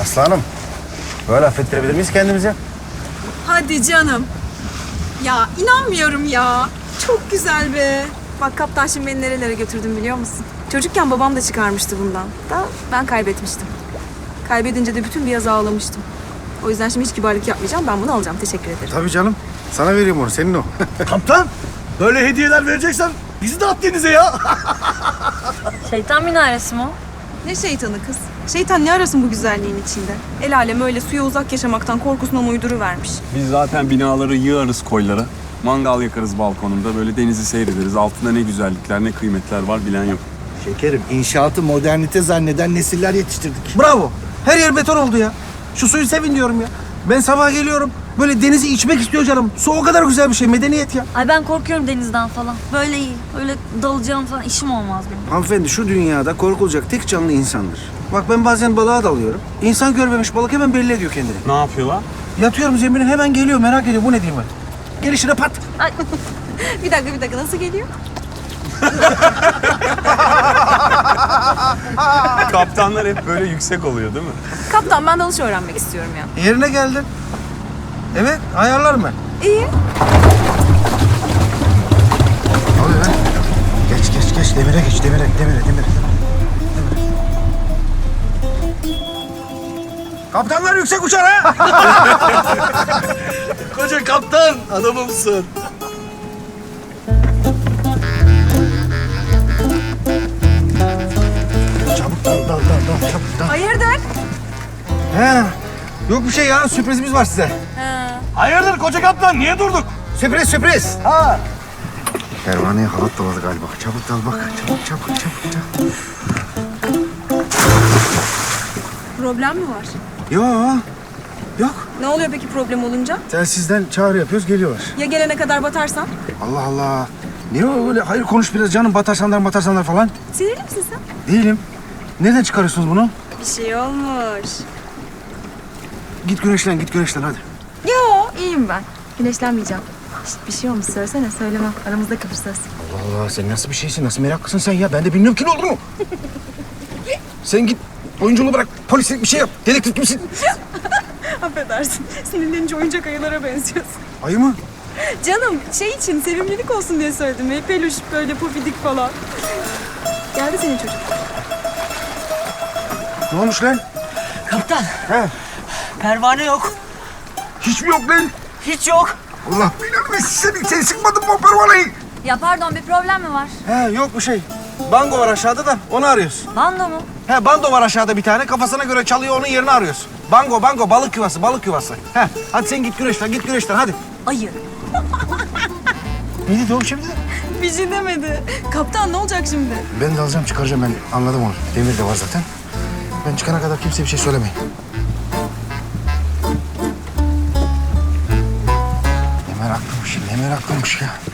Aslanım. Böyle affettirebilir miyiz kendimize? Hadi canım. Ya inanmıyorum ya. Çok güzel be. Bak kaptan şimdi beni nerelere götürdün biliyor musun? Çocukken babam da çıkarmıştı bundan. Da ben kaybetmiştim. Kaybedince de bütün bir yaz ağlamıştım. O yüzden şimdi hiç kibarlık yapmayacağım. Ben bunu alacağım. Teşekkür ederim. Tabii canım. Sana vereyim onu. Senin o. Kaptan böyle hediyeler vereceksen bizi de at denize ya. Şeytan minaresi mi o? Ne şeytanı kız? Şeytan ne arasın bu güzelliğin içinde? El alem öyle suya uzak yaşamaktan korkusundan uyduruvermiş. Biz zaten binaları yığarız koylara. Mangal yakarız balkonunda. Böyle denizi seyrederiz. Altında ne güzellikler, ne kıymetler var bilen yok. Şekerim inşaatı modernite zanneden nesiller yetiştirdik. Bravo. Her yer beton oldu ya. Şu suyu sevin diyorum ya. Ben sabah geliyorum. Böyle denizi içmek istiyor canım. Su o kadar güzel bir şey. Medeniyet ya. Ay ben korkuyorum denizden falan. Böyle iyi, öyle dalacağım falan işim olmaz benim. Hanımefendi şu dünyada korkulacak tek canlı insandır. Bak ben bazen balığa dalıyorum. İnsan görmemiş balık hemen belli ediyor kendini. Ne yapıyorlar? Yatıyorum zemine hemen geliyor merak ediyor bu ne diyeyim ben. Gelişine pat. Bir dakika bir dakika nasıl geliyor? Kaptanlar hep böyle yüksek oluyor değil mi? Kaptan ben dalış öğrenmek istiyorum ya. Yerine geldin. Evet ayarlarım ben. İyi. Oluyor lan? Geç geç geç. Demire geç. Demire demire demire. Kaptanlar yüksek uçar ha. Koca kaptan adamımsın. Çabuk dal dal dal dal. Çabuk dal. Hayırdır? He. Yok bir şey ya sürprizimiz var size. Hayırdır koca kaptan niye durduk? Sürpriz sürpriz. Pervaneye halat doladı galiba. Çabuk dal bak. Çabuk çabuk çabuk. çabuk. Problem mi var? Yok. Yok. Ne oluyor peki problem olunca? Telsizden çağrı yapıyoruz geliyorlar. Ya gelene kadar batarsan? Allah Allah. Niye öyle? Hayır konuş biraz canım. Batarsanlar batarsanlar falan. Sinirli misin sen? Değilim. Nereden çıkarıyorsunuz bunu? Bir şey olmuş. Git güneşlen git güneşlen hadi. Yo iyiyim ben. Güneşlenmeyeceğim. Şişt, bir şey olmuş söylesene söylemem. Aramızdaki bir söz. Allah Allah sen nasıl bir şeysin? Nasıl meraklısın sen ya? Ben de bilmiyorum ki ne olduğunu. sen git oyunculuğu bırak. Polislik bir şey yap. Dedektif gibisin. Affedersin. Sinirlenince oyuncak ayılara benziyorsun. Ayı mı? Canım şey için sevimlilik olsun diye söyledim. Ve peluş böyle pufidik falan. Geldi senin çocuk. Ne olmuş lan? Kaptan. He. Pervane yok. Hiç mi yok lan? Hiç yok. Allah bilir seni, seni sıkmadın mı o pervaneyi? Ya pardon bir problem mi var? He yok bir şey. Bango var aşağıda da onu arıyoruz. Bando mu? He bando var aşağıda bir tane kafasına göre çalıyor onun yerini arıyoruz. Bango bango balık yuvası balık yuvası. He hadi sen git güneşlen git güneşlen hadi. Ayı. Ne dedi şimdi? Bir şey demedi. Kaptan ne olacak şimdi? Ben de alacağım çıkaracağım ben anladım onu. Demir de var zaten. Ben çıkana kadar kimseye bir şey söylemeyin. Ne meraklıymış, ne meraklıymış ya.